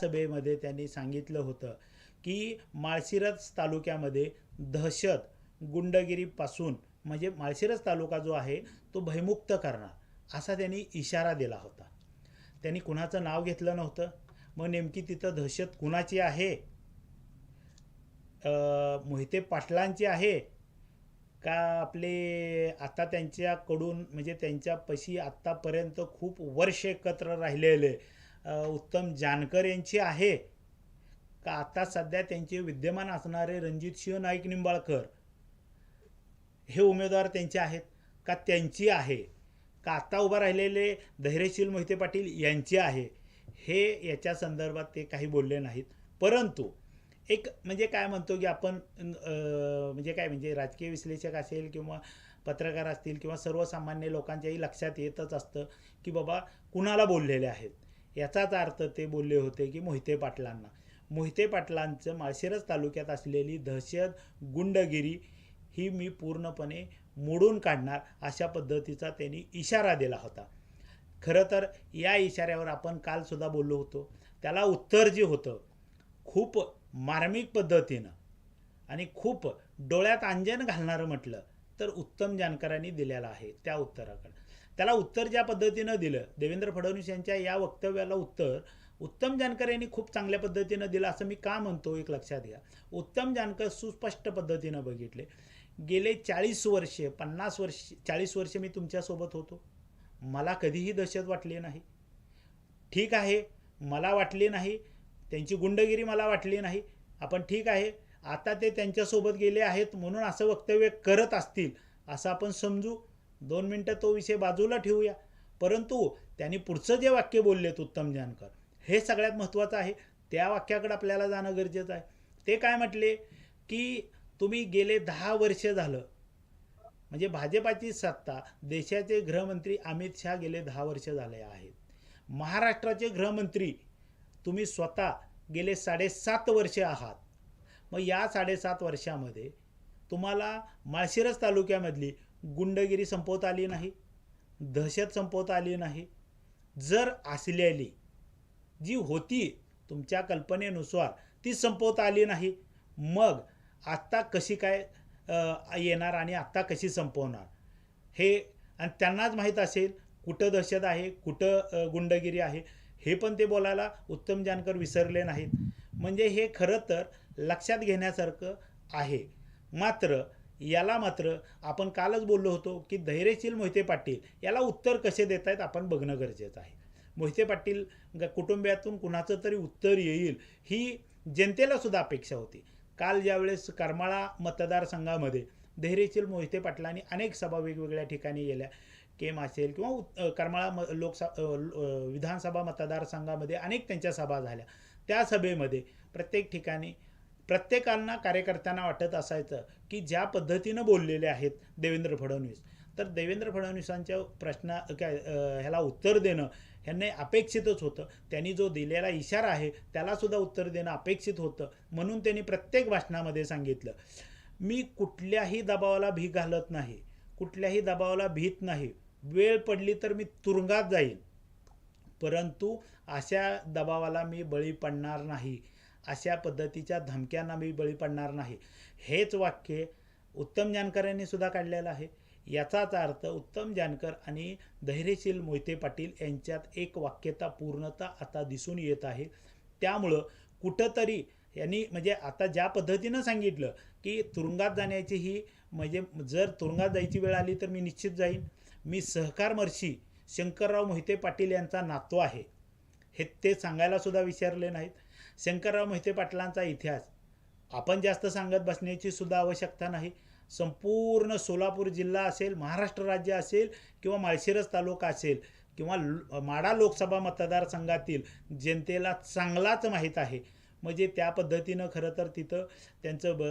सभेमध्ये त्यांनी सांगितलं होतं की माळशिरस तालुक्यामध्ये दहशत गुंडगिरीपासून म्हणजे माळशिरस तालुका जो आहे तो भयमुक्त करणार असा त्यांनी इशारा दिला होता. त्यांनी कुणाचं नाव घेतलं नव्हतं? मग नेमकी तिथं दहशत कुणाची आहे? मोहिते पाटलांची आहे? का आपले आता त्यांच्याकडून म्हणजे त्यांच्यापाशी आत्तापर्यंत खूप वर्ष एकत्र राहिलेले उत्तम जानकर यांची आहे. का आता सध्या त्यांचे विद्यमान असणारे रणजित सिंह नाईक निंबाळकर हे उमेदवार त्यांचे आहेत का त्यांची आहे? का आत्ता उभा राहिलेले धैर्यशील मोहिते पाटील यांची आहे? हे याच्या संदर्भात ते काही बोलले नाहीत. परंतु एक म्हणजे काय म्हणतो की आपण म्हणजे काय म्हणजे राजकीय विश्लेषक असेल किंवा पत्रकार असतील किंवा सर्वसामान्य लोकांच्याही लक्षात येतच असतं की बाबा कुणाला बोललेले आहेत? याचाच अर्थ ते बोलले होते की मोहिते पाटलांना. मोहिते पाटलांचं माळशिरस तालुक्यात असलेली दहशत गुंडगिरी ही मी पूर्णपणे मोडून काढणार अशा पद्धतीचा त्यांनी इशारा दिला होता. खरं तर या इशाऱ्यावर आपण कालसुद्धा बोललो होतो. त्याला उत्तर जे होतं खूप मार्मिक पद्धतीनं आणि खूप डोळ्यात अंजन घालणारं म्हटलं तर उत्तम जानकरांनी दिलेलं आहे त्या उत्तराकडं. त्याला उत्तर ज्या पद्धतीनं दिलं देवेंद्र फडणवीस यांच्या या वक्तव्याला उत्तर उत्तम जानकर यांनी खूप चांगल्या पद्धतीनं दिलं असं मी का म्हणतो एक लक्षात घ्या. उत्तम जानकर सुस्पष्ट पद्धतीनं बघितले. गेले चाळीस वर्षे पन्नास वर्ष चाळीस वर्षे मी तुमच्यासोबत होतो. मला कधीही दहशत वाटली नाही. ठीक आहे मला वाटली नाही त्यांची गुंडगिरी मला वाटली नाही आपण ठीक आहे आता ते त्यांच्यासोबत गेले आहेत म्हणून असं वक्तव्य करत असतील असं आपण समजू. दोन मिनटं तो विषय बाजूला ठेवूया. परंतु त्यांनी पुढचं जे वाक्य बोललेत उत्तम जानकर हे सगळ्यात महत्त्वाचं आहे. त्या वाक्याकडे आपल्याला जाणं गरजेचं आहे. ते काय म्हटले की तुम्ही गेले दहा वर्ष झालं. म्हणजे भाजपाची सत्ता देशाचे गृहमंत्री अमित शहा गेले दहा वर्ष झाले आहेत. महाराष्ट्राचे गृहमंत्री तुम्ही स्वतः गेले साडेसात वर्षे आहात. मग या साडेसात वर्षामध्ये तुम्हाला माळशिरस तालुक्यामधली गुंडगिरी संपवता आली नाही दहशत संपवता आली नाही. जर असलेली जी होती तुमच्या कल्पनेनुसार ती संपवता आली नाही मग आत्ता कशी काय येणार आणि आत्ता कशी संपवणार? हे आणि त्यांनाच माहीत असेल कुठं दहशत आहे कुठं गुंडगिरी आहे हे पण ते बोलायला उत्तम जानकर विसरले नाहीत. म्हणजे हे खरं तर लक्षात घेण्यासारखं आहे. मात्र याला मात्र आपण कालच बोललो होतो की धैर्यशील मोहिते पाटील याला उत्तर कसे देत आहेत आपण बघणं गरजेचं आहे. मोहिते पाटील ग- कुटुंबियातून कुणाचं तरी उत्तर येईल ही जनतेला सुद्धा अपेक्षा होती. काल ज्यावेळेस करमाळा मतदारसंघामध्ये धैर्यशील मोहिते पाटलांनी अनेक सभा वेगवेगळ्या ठिकाणी गेल्या. केम असेल किंवा करमाळा म लोकसभा विधानसभा मतदारसंघामध्ये अनेक त्यांच्या सभा झाल्या. त्या सभेमध्ये प्रत्येक ठिकाणी प्रत्येकांना कार्यकर्त्यांना वाटत असायचं की ज्या पद्धतीनं बोललेले आहेत देवेंद्र फडणवीस. तर देवेंद्र फडणवीसांच्या प्रश्न काय ह्याला उत्तर देणं ह्यांनी अपेक्षितच होतं. त्यांनी जो दिलेला इशारा आहे त्यालासुद्धा उत्तर देणं अपेक्षित होतं म्हणून त्यांनी प्रत्येक भाषणामध्ये सांगितलं. मी कुठल्याही दबावाला भी घालत नाही कुठल्याही दबावाला भीत नाही. वेळ पडली तर मी तुरुंगात जाईल. परंतु अशा दबावाला मी बळी पडणार नाही. अशा पद्धतीच्या धमक्यांना मी बळी पडणार नाही. हेच वाक्य उत्तम जानकरांनी सुद्धा काढलेलं आहे. याचाच अर्थ उत्तम जानकर आणि धैर्यशील मोहिते पाटील यांच्यात एक वाक्यता पूर्णता आता दिसून येत आहे. त्यामुळं कुठंतरी यांनी म्हणजे आता ज्या पद्धतीनं सांगितलं की तुरुंगात जाण्याची ही म्हणजे जर तुरुंगात जायची वेळ आली तर मी निश्चित जाईन. मी सहकार मर्शी शंकरराव मोहिते पाटील यांचा नातू आहे. हे ते सांगायला सुद्धा विचारले नाहीत. शंकरराव मोहिते पाटलांचा इतिहास. आपण जास्त सांगत बसण्याची सुद्धा आवश्यकता नाही. संपूर्ण सोलापूर जिल्हा असेल महाराष्ट्र राज्य असेल किंवा माळशिरस तालुका असेल किंवा ल- माडा लोकसभा मतदारसंघातील जनतेला चांगलाच माहीत आहे. म्हणजे त्या पद्धतीनं खरं तर तिथं त्यांचं ब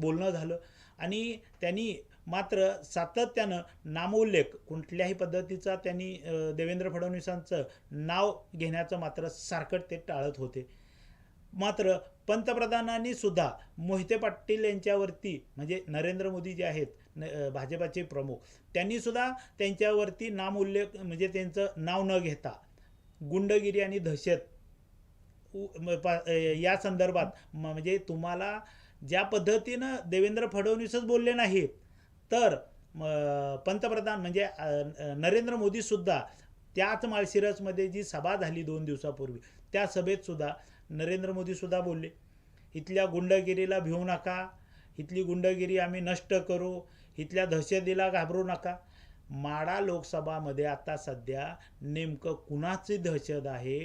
बोलणं झालं. आणि त्यांनी मात्र सातत्यानं नामोल्लेख कुठल्याही पद्धतीचा त्यांनी देवेंद्र फडणवीसांचं नाव घेण्याचं मात्र सारखं ते टाळत होते. मात्र पंतप्रधानांनी सुद्धा मोहिते पाटील यांच्यावरती म्हणजे नरेंद्र मोदी जे आहेत न भाजपाचे प्रमुख त्यांनी सुद्धा त्यांच्यावरती नामोल्लेख म्हणजे त्यांचं नाव न घेता गुंडगिरी आणि दहशत या संदर्भात म- म्हणजे तुम्हाला ज्या पद्धतीनं देवेंद्र फडणवीसच बोलले नाहीत तर पंतप्रधान म्हणजे नरेंद्र मोदीसुद्धा त्याच माळशिरसमध्ये जी सभा झाली दोन दिवसापूर्वी त्या सभेतसुद्धा नरेंद्र मोदीसुद्धा बोलले इथल्या गुंडगिरीला भिवू नका इथली गुंडगिरी आम्ही नष्ट करू इथल्या दहशतीला घाबरू नका. माडा लोकसभामध्ये आता सध्या नेमकं कुणाची दहशत आहे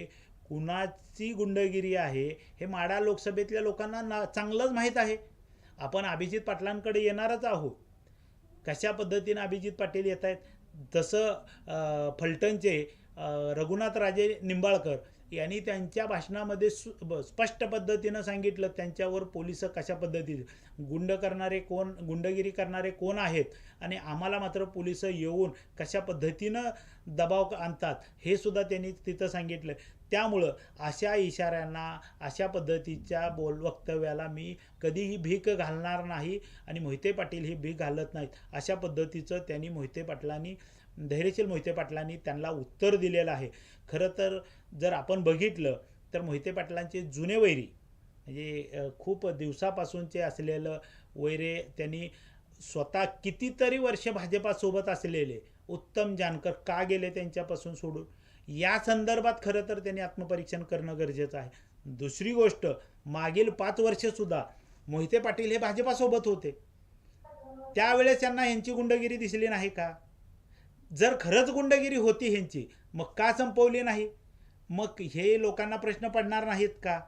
कुणाची गुंडगिरी आहे हे माडा लोकसभेतल्या लोकांना ना चांगलंच माहीत आहे. आपण अभिजित पाटलांकडे येणारच आहोत. कशा पद्धतीनं अभिजित पाटील येत आहेत तसं फलटणचे रघुनाथ राजे निंबाळकर यांनी त्यांच्या भाषणामध्ये सु ब- स्पष्ट पद्धतीनं सांगितलं त्यांच्यावर पोलीस कशा पद्धतीने गुंड करणारे कोण गुंडगिरी करणारे कोण आहेत आणि आम्हाला मात्र पोलीस येऊन कशा पद्धतीनं दबाव आणतात हे सुद्धा त्यांनी तिथं सांगितलं. त्यामुळं अशा इशाऱ्यांना अशा पद्धतीच्या बोल वक्तव्याला मी कधीही भीक घालणार नाही आणि मोहिते पाटील ही भीक घालत नाहीत अशा पद्धतीचं त्यांनी मोहिते पाटलांनी धैर्यशील मोहिते पाटलांनी त्यांना उत्तर दिलेलं आहे. खरं तर जर आपण बघितलं तर मोहिते पाटलांचे जुने वैरी म्हणजे खूप दिवसापासूनचे असलेलं वैरे त्यांनी स्वतः कितीतरी वर्ष भाजपासोबत असलेले उत्तम जानकर का गेले त्यांच्यापासून सोडून? या संदर्भात खरं तर त्यांनी आत्मपरीक्षण करणं गरजेचं आहे. दुसरी गोष्ट मागील पाच वर्षसुद्धा मोहिते पाटील हे भाजपासोबत होते. त्यावेळेस त्यांना यांची गुंडगिरी दिसली नाही का? जर खरंच गुंडगिरी होती ह्यांची मग का संपवली नाही? मग हे लोकांना प्रश्न पडणार नाहीत का?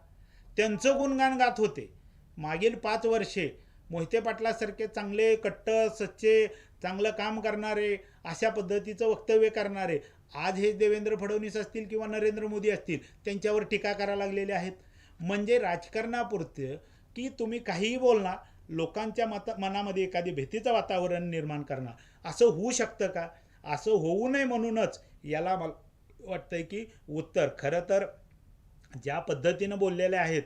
त्यांचं गुणगान गात होते. मागील पाच वर्षे मोहिते पाटलासारखे चांगले कट्ट सच्चे चांगलं काम करणारे अशा पद्धतीचं वक्तव्य करणारे आज हे देवेंद्र फडणवीस असतील किंवा नरेंद्र मोदी असतील त्यांच्यावर टीका करायला लागलेले आहेत. म्हणजे राजकारणापुरतं की तुम्ही काहीही बोलणार लोकांच्या मत मनामध्ये एखादी भीतीचं वातावरण निर्माण करणार. असं होऊ शकतं का? असं होऊ नये म्हणूनच याला मला वाटतंय की उत्तर. खरं तर ज्या पद्धतीनं बोललेले आहेत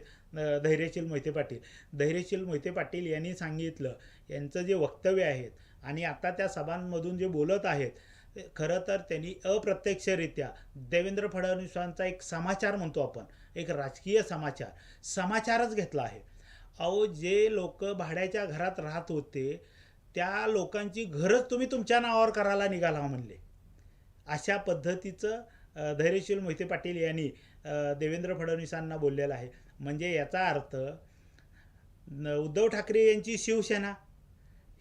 धैर्यशील मोहिते पाटील धैर्यशील मोहिते पाटील यांनी सांगितलं यांचं जे वक्तव्य आहेत आणि आता त्या सभांमधून जे बोलत आहेत खरं तर त्यांनी अप्रत्यक्षरित्या देवेंद्र फडणवीसांचा एक समाचार म्हणतो आपण एक राजकीय समाचार समाचारच घेतला आहे. अहो जे लोक भाड्याच्या घरात राहत होते त्या लोकांची घरच तुम्ही तुमच्या नावावर करायला निघाला म्हणले. अशा पद्धतीचं धैर्यशील मोहिते पाटील यांनी देवेंद्र फडणवीसांना बोललेलं आहे. म्हणजे याचा अर्थ न- उद्धव ठाकरे यांची शिवसेना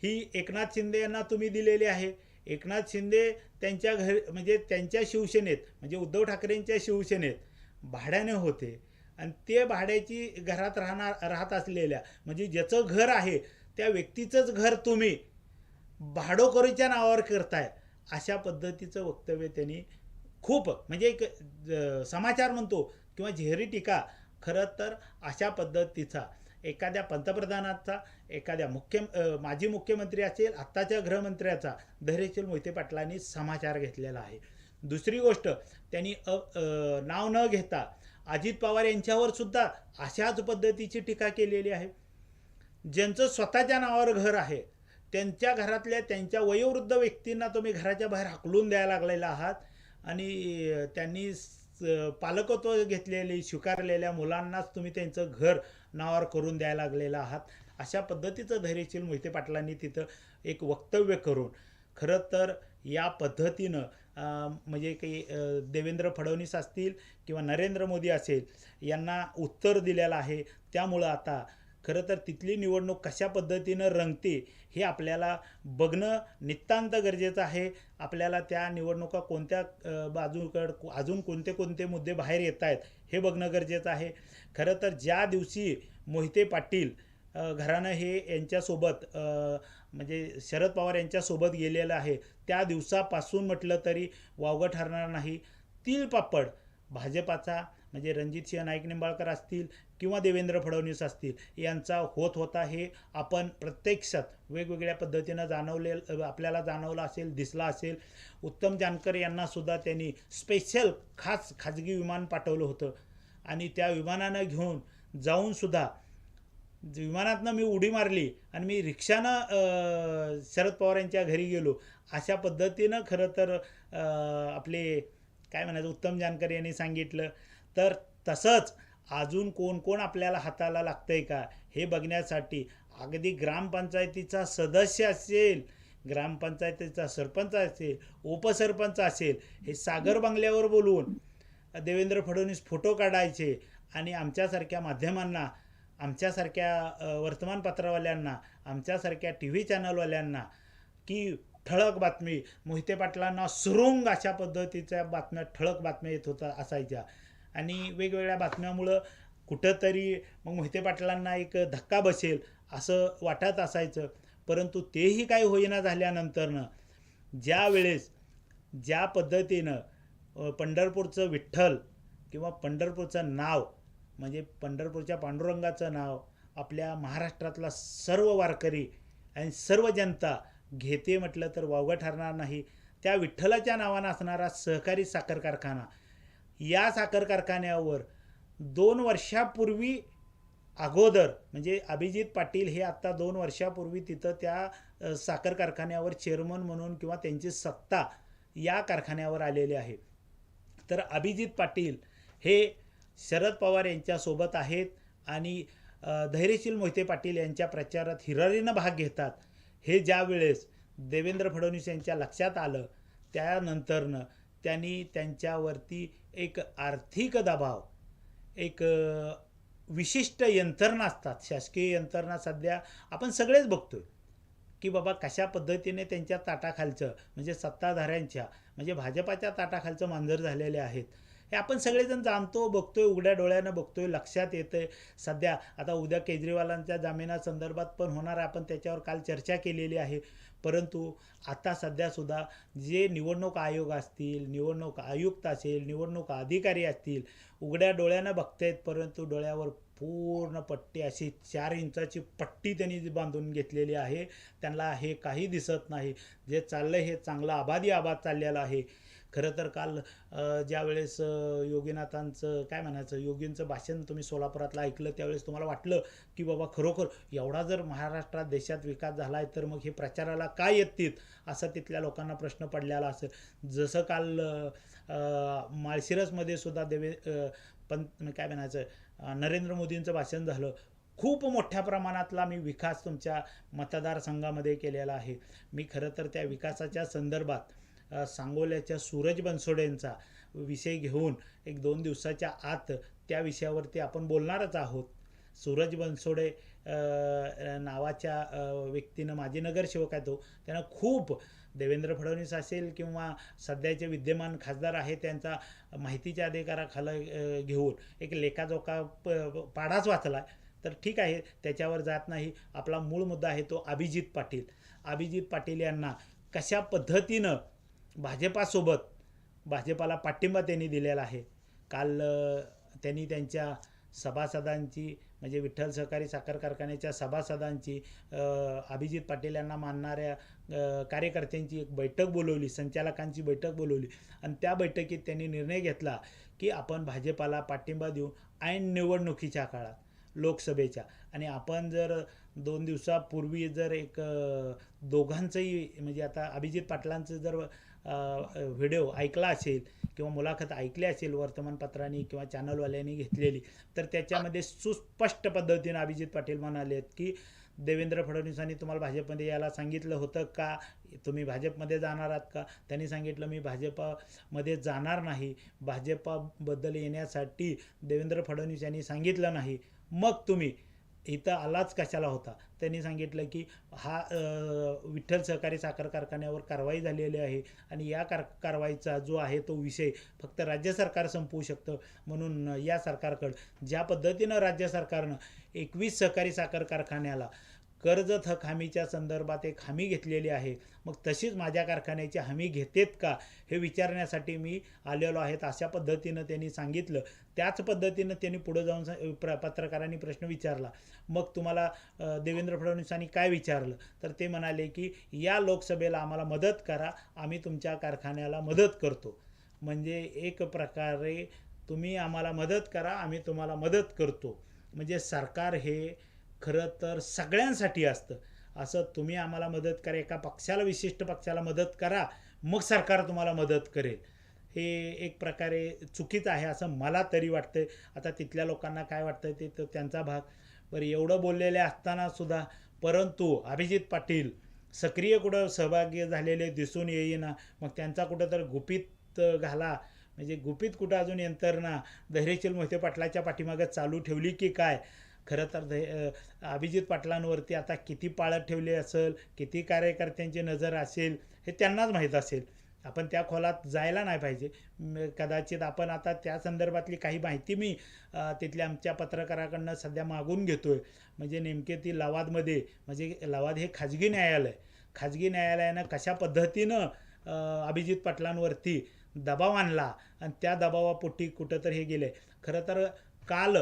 ही एकनाथ शिंदे यांना तुम्ही दिलेली आहे. एकनाथ शिंदे त्यांच्या घर म्हणजे त्यांच्या शिवसेनेत म्हणजे उद्धव ठाकरेंच्या शिवसेनेत भाड्याने होते. आणि ते भाड्याची घरात राहणार राहत असलेल्या म्हणजे ज्याचं घर आहे त्या व्यक्तीचंच घर तुम्ही. भाडोकरीच्या नावावर करताय. अशा पद्धतीचं वक्तव्य त्यांनी खूप म्हणजे एक समाचार म्हणतो किंवा झेरी टीका खरं तर अशा पद्धतीचा. एखाद्या पंतप्रधानाचा एखाद्या मुख्य माजी मुख्यमंत्री असेल आत्ताच्या गृहमंत्र्याचा धैर्यशील मोहिते पाटलांनी समाचार घेतलेला आहे. दुसरी गोष्ट त्यांनी अ, नाव न घेता अजित पवार यांच्यावर सुद्धा अशाच पद्धतीची टीका केलेली आहे. ज्यांचं स्वतःच्या नावावर घर आहे त्यांच्या घरातल्या त्यांच्या वयोवृद्ध व्यक्तींना तुम्ही घराच्या बाहेर हाकलून द्यायला लागलेला आहात आणि त्यांनी स- पालकत्व घेतलेली स्वीकारलेल्या मुलांनाच तुम्ही त्यांचं घर नावावर करून द्यायला लागलेलं आहात. अशा पद्धतीचं धैर्यशील मोहिते पाटलांनी तिथं एक वक्तव्य करून खरं तर या पद्धतीनं म्हणजे काही देवेंद्र फडणवीस असतील किंवा नरेंद्र मोदी असेल यांना उत्तर दिलेलं आहे. त्यामुळं आता खरं तर तिथली निवडणूक कशा पद्धतीनं रंगते हे आपल्याला बघणं नितांत गरजेचं आहे. आपल्याला त्या निवडणुका कोणत्या बाजूकडं बाजूकड अजून कोणते कोणते मुद्दे बाहेर येत आहेत हे बघणं गरजेचं आहे. खरं तर ज्या दिवशी मोहिते पाटील घराणं हे यांच्यासोबत म्हणजे शरद पवार यांच्यासोबत गेलेलं आहे त्या दिवसापासून म्हटलं तरी वावगं ठरणार नाही. तीळ पापड भाजपाचा म्हणजे रणजितसिंह नाईक निंबाळकर असतील किंवा देवेंद्र फडणवीस असतील यांचा होत होता हे आपण प्रत्यक्षात वेगवेगळ्या पद्धतीनं जाणवले आपल्याला जाणवलं असेल दिसला असेल. उत्तम जानकर यांनासुद्धा त्यांनी स्पेशल खास खाजगी विमान पाठवलं होतं. आणि त्या विमानानं घेऊन जाऊन सुद्धा विमानातनं मी उडी मारली आणि मी रिक्षानं शरद पवार यांच्या घरी गेलो. अशा पद्धतीनं खरं तर आपले काय म्हणायचं उत्तम जानकर यांनी सांगितलं. तर तसंच अजून कोण कोण आपल्याला हाताला लागतं आहे का हे बघण्यासाठी अगदी ग्रामपंचायतीचा सदस्य असेल ग्रामपंचायतीचा सरपंच असेल उपसरपंच असेल हे सागर बंगल्यावर बोलवून देवेंद्र फडणवीस फोटो काढायचे आणि आमच्यासारख्या माध्यमांना आमच्यासारख्या वर्तमानपत्रवाल्यांना आमच्यासारख्या टी व्ही चॅनलवाल्यांना की ठळक बातमी मोहिते पाटलांना सुरुंग अशा पद्धतीच्या बातम्या ठळक बातम्या येत होत्या असायच्या. आणि वेगवेगळ्या बातम्यामुळं कुठंतरी मग मोहिते पाटलांना एक धक्का बसेल असं वाटत असायचं. परंतु तेही काही होईना झाल्यानंतरनं ज्या वेळेस ज्या पद्धतीनं पंढरपूरचं विठ्ठल किंवा पंढरपूरचं नाव म्हणजे पंढरपूरच्या पांडुरंगाचं नाव आपल्या महाराष्ट्रातला सर्व वारकरी आणि सर्व जनता घेते म्हटलं तर वावगं ठरणार नाही. त्या विठ्ठलाच्या नावानं असणारा सहकारी साखर कारखाना या साखर कारखान्यावर दोन वर्षापूर्वी अगोदर म्हणजे अभिजित पाटील हे आत्ता दोन वर्षापूर्वी तिथं त्या साखर कारखान्यावर चेअरमन म्हणून किंवा त्यांची सत्ता या कारखान्यावर आलेले आहे. तर अभिजित पाटील हे शरद पवार यांच्यासोबत आहेत आणि धैर्यशील मोहिते पाटील यांच्या प्रचारात हिरारीनं भाग घेतात. हे ज्या वेळेस देवेंद्र फडणवीस यांच्या लक्षात आलं त्यानंतरनं त्यांनी त्यांच्यावरती एक आर्थिक दबाव एक विशिष्ट यंत्रणा असतात. शासकीय यंत्रणा सध्या आपण सगळेच बघतोय की बाबा कशा पद्धतीने त्यांच्या ताटाखालचं म्हणजे सत्ताधाऱ्यांच्या म्हणजे भाजपाच्या ताटाखालचं मांजर झालेले आहेत. हे आपण सगळेजण जाणतो बघतोय उघड्या डोळ्यानं बघतोय लक्षात येतंय. सध्या आता उद्या केजरीवालांच्या जामिनासंदर्भात पण होणार आहे. आपण त्याच्यावर काल चर्चा केलेली आहे. परंतु आता सध्यासुद्धा जे निवडणूक आयोग असतील निवडणूक आयुक्त असेल निवडणूक अधिकारी असतील उघड्या डोळ्यानं बघतायत परंतु डोळ्यावर पूर्ण पट्टी अशी चार इंचाची पट्टी त्यांनी जी बांधून घेतलेली आहे त्यांना हे काही दिसत नाही. जे चाललं हे चांगलं आबादी आबाद चाललेलं आहे. खरं तर काल ज्यावेळेस योगीनाथांचं काय म्हणायचं योगींचं भाषण तुम्ही सोलापुरातलं ऐकलं त्यावेळेस तुम्हाला वाटलं की बाबा खरोखर एवढा जर महाराष्ट्रात देशात विकास झाला आहे तर मग हे प्रचाराला काय येतील असा तिथल्या लोकांना प्रश्न पडलेला असेल. जसं काल माळशिरसमध्ये सुद्धा देवे पण काय म्हणायचं नरेंद्र मोदींचं भाषण झालं. खूप मोठ्या प्रमाणातला मी विकास तुमच्या मतदारसंघामध्ये केलेला आहे. मी खरं तर त्या विकासाच्या संदर्भात सांगोल्याच्या सूरज बनसोडेंचा विषय घेऊन एक दोन दिवसाच्या आत त्या विषयावरती आपण बोलणारच आहोत. सूरज बनसोडे नावाच्या व्यक्तीनं माजी नगरसेवक आहे तो. त्यानं खूप देवेंद्र फडणवीस असेल किंवा सध्याचे विद्यमान खासदार आहे त्यांचा माहितीच्या अधिकाराखाला घेऊन एक लेखाजोखा प पाडाच वाचला तर ठीक आहे त्याच्यावर जात नाही. आपला मूळ मुद्दा आहे तो अभिजित पाटील. अभिजित पाटील यांना कशा पद्धतीनं भाजपासोबत भाजपाला पाठिंबा त्यांनी दिलेला आहे. काल त्यांनी त्यांच्या सभासदांची म्हणजे विठ्ठल सहकारी साखर कारखान्याच्या सभासदांची अभिजित पाटील यांना मानणाऱ्या कार्यकर्त्यांची एक बैठक बोलवली संचालकांची बैठक बोलवली. आणि त्या बैठकीत त्यांनी निर्णय घेतला की आपण भाजपाला पाठिंबा देऊ ऐन निवडणुकीच्या काळात. लोकसभेच्या. आणि आपण जर दोन दिवसापूर्वी जर एक दोघांचंही म्हणजे आता अभिजित पाटलांचं जर व्हिडिओ ऐकला असेल किंवा मुलाखत ऐकली असेल वर्तमानपत्रांनी किंवा चॅनलवाल्यांनी घेतलेली तर त्याच्यामध्ये सुस्पष्ट पद्धतीनं अभिजित पाटील म्हणालेत की देवेंद्र फडणवीसांनी तुम्हाला भाजपमध्ये यायला सांगितलं होतं का? तुम्ही भाजपमध्ये जाणार आहात का? त्यांनी सांगितलं मी भाजपामध्ये जाणार नाही. भाजपाबद्दल येण्यासाठी देवेंद्र फडणवीस यांनी सांगितलं नाही. मग तुम्ही इथं आलाच कशाला होता? त्यांनी सांगितलं की हा विठ्ठल सहकारी साखर कारखान्यावर कारवाई झालेली आहे आणि या कार कारवाईचा जो आहे तो विषय फक्त राज्य सरकार संपवू शकतं म्हणून या सरकारकडं ज्या पद्धतीनं राज्य सरकारनं एकवीस सहकारी साखर कारखान्याला कर्ज थक हमीच्या संदर्भात एक हमी घेतलेली आहे. मग तशीच माझ्या कारखान्याची हमी घेतेत का? हे विचारण्यासाठी मी आलेलो आहेत. अशा पद्धतीनं त्यांनी सांगितलं. त्याच पद्धतीनं त्यांनी पुढे जाऊन प्र पत्रकारांनी प्रश्न विचारला. मग तुम्हाला देवेंद्र फडणवीसांनी काय विचारलं? तर ते म्हणाले की या लोकसभेला आम्हाला मदत करा. आम्ही तुमच्या कारखान्याला मदत करतो. म्हणजे एक प्रकारे तुम्ही आम्हाला मदत करा. आम्ही तुम्हाला मदत करतो. म्हणजे सरकार हे खरं तर सगळ्यांसाठी असतं. असं तुम्ही आम्हाला मदत करा एका पक्षाला विशिष्ट पक्षाला मदत करा मग सरकार तुम्हाला मदत करेल. हे एक प्रकारे चुकीचं आहे असं मला तरी वाटतंय. आता तिथल्या लोकांना काय वाटतंय ते तर त्यांचा भाग. बरं एवढं बोललेले असताना सुद्धा परंतु अभिजित पाटील सक्रिय कुठं सहभागी झालेले दिसून येईना. मग त्यांचा कुठं तर गुपित घाला. म्हणजे गुपित कुठं अजून यंत्रणा? धैर्यशील मोहिते पाटलाच्या पाठीमागं चालू ठेवली की काय? खरं तर अभिजित पाटलांवरती आता किती पाळत ठेवली असेल किती कार्यकर्त्यांची नजर असेल हे त्यांनाच माहीत असेल. आपण त्या खोलात जायला नाही पाहिजे. कदाचित आपण आता त्या संदर्भातली काही माहिती मी तिथल्या आमच्या पत्रकाराकडनं सध्या मागून घेतो आहे म्हणजे नेमके ती लवादमध्ये म्हणजे लवाद हे खाजगी न्यायालय. खाजगी न्यायालयानं कशा पद्धतीनं अभिजित पाटलांवरती दबाव आणला आणि त्या दबावापोटी कुठं तर हे गेले. खरं तर काल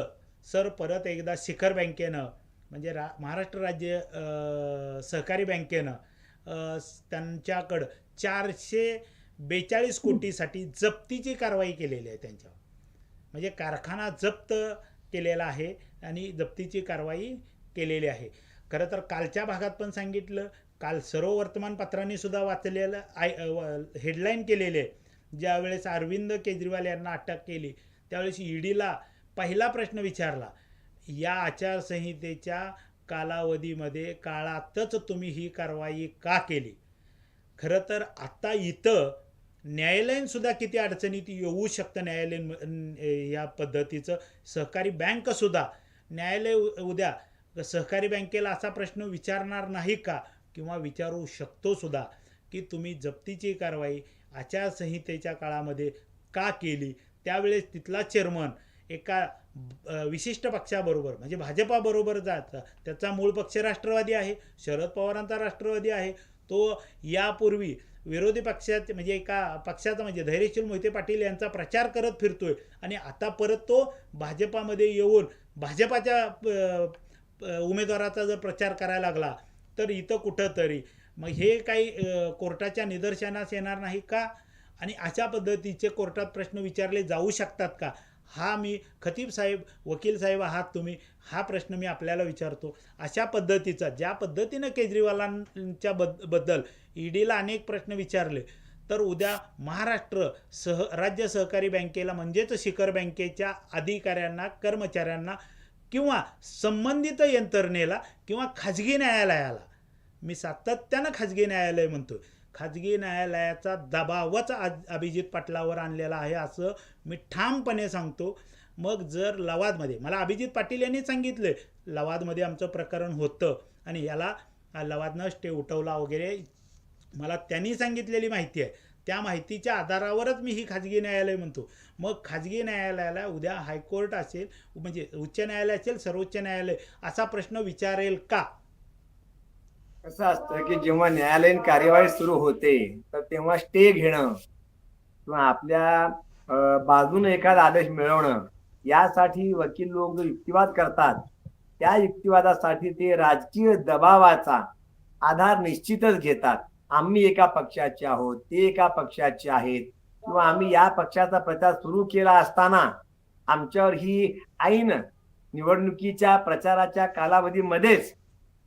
सर परत एकदा शिखर बँकेनं म्हणजे रा महाराष्ट्र राज्य सहकारी बँकेनं त्यांच्याकडं चारशे बेचाळीस कोटीसाठी जप्तीची कारवाई केलेली आहे त्यांच्यावर. म्हणजे कारखाना जप्त केलेला आहे आणि जप्तीची कारवाई केलेली आहे. खरं तर कालच्या भागात पण सांगितलं काल सर्व वर्तमानपत्रांनी सुद्धा वाचलेलं आय हेडलाईन केलेले आहे ज्यावेळेस अरविंद केजरीवाल यांना अटक केली त्यावेळेस ईडीला पहिला प्रश्न विचारला. या आचारसंहितेच्या कालावधीमध्ये काळातच तुम्ही ही कारवाई का केली? खरं तर आत्ता इथं न्यायालयीनसुद्धा किती अडचणीत येऊ शकतं न्यायालयीन या पद्धतीचं? सहकारी बँकसुद्धा न्यायालय उ- उद्या सहकारी बँकेला असा प्रश्न विचारणार नाही का? किंवा विचारू शकतो सुद्धा की तुम्ही जप्तीची कारवाई आचारसंहितेच्या काळामध्ये का केली? त्यावेळेस तिथला चेअरमन एका विशिष्ट पक्षाबरोबर म्हणजे भाजपाबरोबर जात त्याचा मूळ पक्ष राष्ट्रवादी आहे शरद पवारांचा राष्ट्रवादी आहे तो यापूर्वी विरोधी पक्षात म्हणजे एका पक्षाचा म्हणजे धैर्यशील मोहिते पाटील यांचा प्रचार करत फिरतोय आणि आता परत तो भाजपामध्ये येऊन भाजपाच्या उमेदवाराचा जर प्रचार करायला लागला तर इथं कुठंतरी मग हे काही कोर्टाच्या निदर्शनास येणार नाही का? आणि अशा पद्धतीचे कोर्टात प्रश्न विचारले जाऊ शकतात का? हा मी खतीब साहेब वकील साहेब आहात तुम्ही हा प्रश्न मी आपल्याला विचारतो. अशा पद्धतीचा ज्या पद्धतीनं केजरीवालांच्या बदबद्दल ईडीला अनेक प्रश्न विचारले तर उद्या महाराष्ट्र सह राज्य सहकारी बँकेला म्हणजेच शिखर बँकेच्या अधिकाऱ्यांना कर्मचाऱ्यांना किंवा संबंधित यंत्रणेला किंवा खाजगी न्यायालयाला मी सातत्यानं खाजगी न्यायालय म्हणतो खाजगी न्यायालयाचा दबावच आज अभिजित पाटलावर आणलेला आहे असं मी ठामपणे सांगतो. मग जर लवादमध्ये मला अभिजित पाटील यांनी सांगितले लवादमध्ये आमचं प्रकरण होतं आणि याला लवादनं स्टे उठवला वगैरे मला त्यांनी सांगितलेली माहिती आहे. त्या माहितीच्या आधारावरच मी ही खाजगी न्यायालय म्हणतो. मग खाजगी न्यायालयाला उद्या हायकोर्ट असेल म्हणजे उच्च न्यायालय असेल सर्वोच्च न्यायालय असा प्रश्न विचारेल का? कसं असतं की जेव्हा न्यायालयीन कार्यवाही सुरू होते तर तेव्हा स्टे घेणं किंवा आपल्या अं, बाजूने एखादा आदेश मिळवणं यासाठी वकील लोक जो युक्तिवाद करतात त्या युक्तिवादासाठी ते राजकीय दबावाचा आधार निश्चितच घेतात. आम्ही एका पक्षाचे आहोत ते एका पक्षाचे आहेत किंवा आम्ही या पक्षाचा प्रचार सुरू केला असताना आमच्यावर ही ऐन निवडणुकीच्या प्रचाराच्या कालावधीमध्येच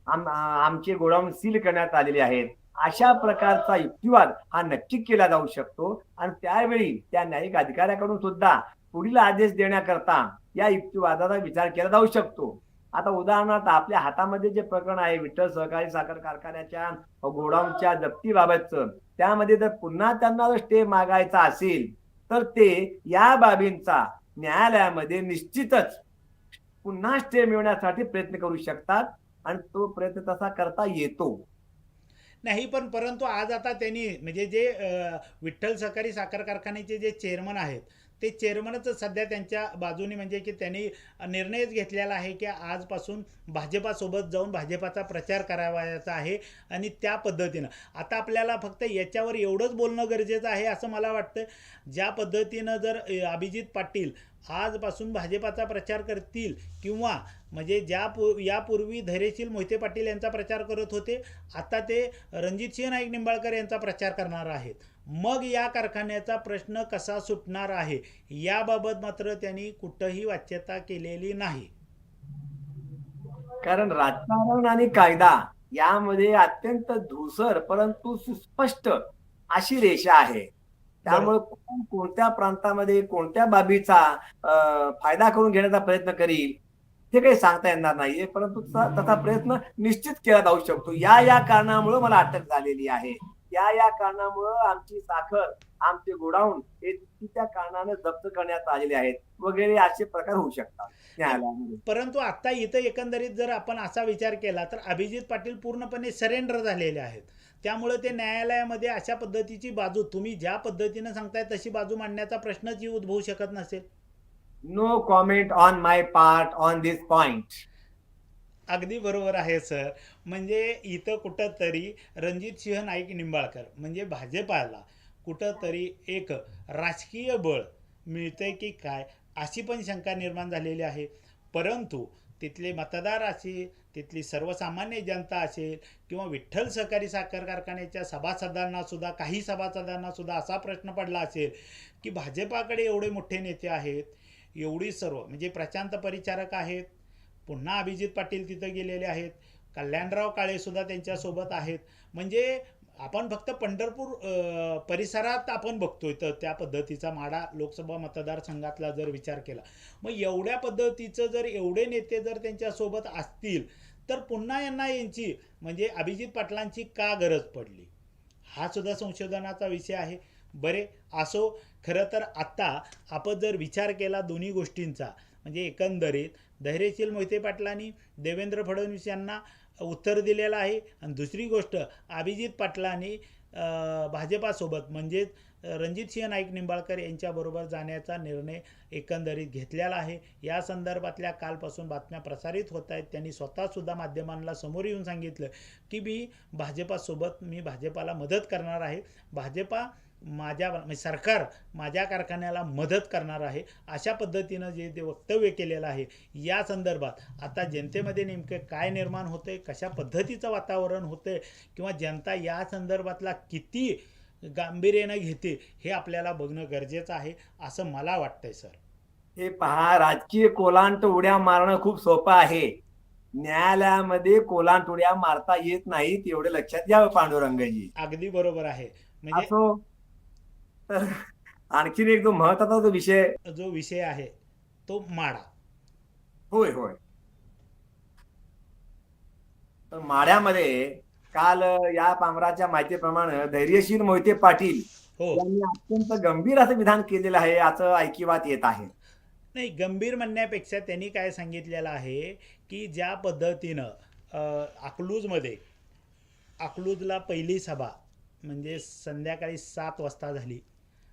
आम आमचे गोडाऊन सील करण्यात आलेले आहेत. अशा प्रकारचा युक्तिवाद हा नक्की केला जाऊ शकतो. आणि त्यावेळी त्या न्यायिक अधिकाऱ्याकडून सुद्धा पुढील आदेश देण्याकरता या युक्तिवादाचा विचार केला जाऊ शकतो. आता उदाहरणार्थ आपल्या हातामध्ये जे प्रकरण आहे विठ्ठल सहकारी साखर कारखान्याच्या गोडाऊनच्या जप्तीबाबतचं त्यामध्ये जर पुन्हा त्यांना जर स्टे मागायचा असेल तर ते या बाबींचा न्यायालयामध्ये निश्चितच पुन्हा स्टे मिळवण्यासाठी प्रयत्न करू शकतात. आणि तो प्रयत्न तसा करता येतो. नाही पण परंतु आज आता त्यांनी म्हणजे जे विठ्ठल सहकारी साखर कारखान्याचे जे चेअरमन आहेत ते चेअरमनच सध्या त्यांच्या बाजूने म्हणजे की त्यांनी निर्णयच घेतलेला आहे की आजपासून भाजपासोबत जाऊन भाजपाचा प्रचार करावायचा आहे आणि त्या पद्धतीनं. आता आपल्याला फक्त याच्यावर एवढंच बोलणं गरजेचं आहे असं मला वाटतं ज्या पद्धतीनं जर अभिजित पाटील आजपासून भाजपाचा प्रचार करतील किंवा म्हणजे ज्या पू यापूर्वी धैर्यशील मोहिते पाटील यांचा प्रचार करत होते आता ते रणजितसिंह नाईक निंबाळकर यांचा प्रचार करणार आहेत. मग या कारखान्याचा प्रश्न कसा सुटणार आहे याबाबत मात्र त्यांनी कुठंही वाच्यता केलेली नाही. कारण राजकारण आणि कायदा यामध्ये अत्यंत धुसर परंतु सुस्पष्ट अशी रेषा आहे. त्यामुळे कोण कोणत्या प्रांतामध्ये कोणत्या बाबीचा फायदा करून घेण्याचा प्रयत्न करील हे काही सांगता येणार नाहीये. परंतु तसा तसा प्रयत्न निश्चित केला जाऊ शकतो. या या कारणामुळे मला अटक झालेली आहे. या या कारणामुळं आमची साखर आमचे गोडाऊन हे त्या कारणाने जप्त करण्यात आलेले आहेत. वगैरे असे प्रकार होऊ शकतात न्यायालयामध्ये. परंतु आता इथं एकंदरीत जर आपण असा विचार केला तर अभिजित पाटील पूर्णपणे सरेंडर झालेले आहेत. त्यामुळे ते न्यायालयामध्ये अशा पद्धतीची बाजू तुम्ही ज्या पद्धतीनं सांगताय तशी बाजू मांडण्याचा प्रश्नच उद्भवू शकत नसेल. No comment on my part on this point अगदी बरोबर आहे सर. म्हणजे इथं कुठंतरी रणजित सिंह नाईक निंबाळकर म्हणजे भाजपाला कुठंतरी एक राजकीय बळ मिळतंय की काय अशी पण शंका निर्माण झालेली आहे. परंतु तिथले मतदार असेल तिथली सर्वसामान्य जनता असेल किंवा विठ्ठल सहकारी साखर कारखान्याच्या सभासदांनासुद्धा काही सभासदांनासुद्धा असा प्रश्न पडला असेल की भाजपाकडे एवढे मोठे नेते आहेत एवढी सर्व म्हणजे प्रशांत परिचारक आहेत पुन्हा अभिजित पाटील तिथं गेलेले आहेत कल्याणराव काळेसुद्धा त्यांच्यासोबत आहेत. म्हणजे आपण फक्त पंढरपूर परिसरात आपण बघतोय. तर त्या पद्धतीचा माडा लोकसभा मतदारसंघातला जर विचार केला मग एवढ्या पद्धतीचं जर एवढे नेते जर त्यांच्यासोबत असतील तर पुन्हा यांना यांची म्हणजे अभिजित पाटलांची का गरज पडली? हा सुद्धा संशोधनाचा विषय आहे. बरे असो खरं तर आत्ता आपण जर विचार केला दोन्ही गोष्टींचा म्हणजे एकंदरीत धैर्यशील मोहिते पाटलांनी देवेंद्र फडणवीस यांना उत्तर दिलेलं आहे. आणि दुसरी गोष्ट अभिजित पाटलांनी भाजपासोबत म्हणजेच रणजितसिंह नाईक निंबाळकर यांच्याबरोबर जाण्याचा निर्णय एकंदरीत घेतलेला आहे. या संदर्भातल्या कालपासून बातम्या प्रसारित होत आहेत. त्यांनी स्वतःसुद्धा माध्यमांना समोर येऊन सांगितलं की मी भाजपासोबत मी भाजपाला मदत करणार आहे. भाजपा माझ्या म्हणजे सरकार माझ्या कारखान्याला मदत करणार आहे अशा पद्धतीनं जे ते वक्तव्य केलेलं आहे या संदर्भात आता जनतेमध्ये नेमकं काय निर्माण होतंय कशा पद्धतीचं वातावरण होतंय किंवा जनता या संदर्भातला किती गांभीर्यानं घेते हे आपल्याला बघणं गरजेचं आहे असं मला वाटतंय सर. हे पहा राजकीय कोलांट उड्या मारणं खूप सोपं आहे. न्यायालयामध्ये कोलांट उड्या मारता येत नाहीत एवढे लक्षात घ्यावं पांडुरंगजी. अगदी बरोबर आहे. म्हणजे तर आणखीन एक जो महत्त्वाचा जो विषय जो विषय आहे तो माडा. होय होय. तर माड्यामध्ये काल या पामराच्या माहितीप्रमाणे धैर्यशील मोहिते पाटील हो. यांनी अत्यंत गंभीर असं विधान केलेलं आहे असं ऐकिवात येत आहे. नाही गंभीर म्हणण्यापेक्षा त्यांनी काय सांगितलेलं आहे की ज्या पद्धतीनं अकलूजमध्ये अकलूजला पहिली सभा म्हणजे संध्याकाळी सात वाजता झाली.